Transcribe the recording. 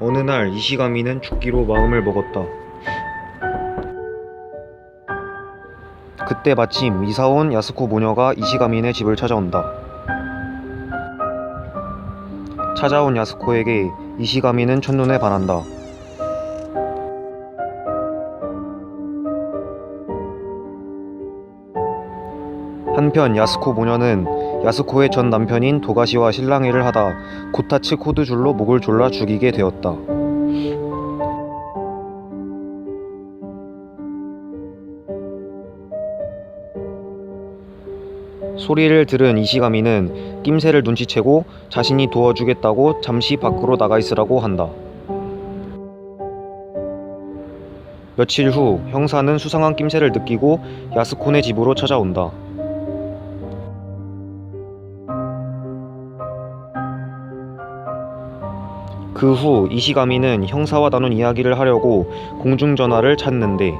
어느 날 이시가미는 죽기로 마음을 먹었다. 그때 마침 이사온 야스코 모녀가 이시가민의 집을 찾아온다. 찾아온 야스코에게 이시가미는 첫눈에 반한다. 한편 야스코 모녀는 야스코의 전 남편인 도가시와 실랑이를 하다 고타츠 코드줄로 목을 졸라 죽이게 되었다. 소리를 들은 이시가미는 낌새를 눈치채고 자신이 도와주겠다고 잠시 밖으로 나가 있으라고 한다. 며칠 후 형사는 수상한 낌새를 느끼고 야스코네 집으로 찾아온다. 그 후 이시가미는 형사와 나눈 이야기를 하려고 공중전화를 찾는데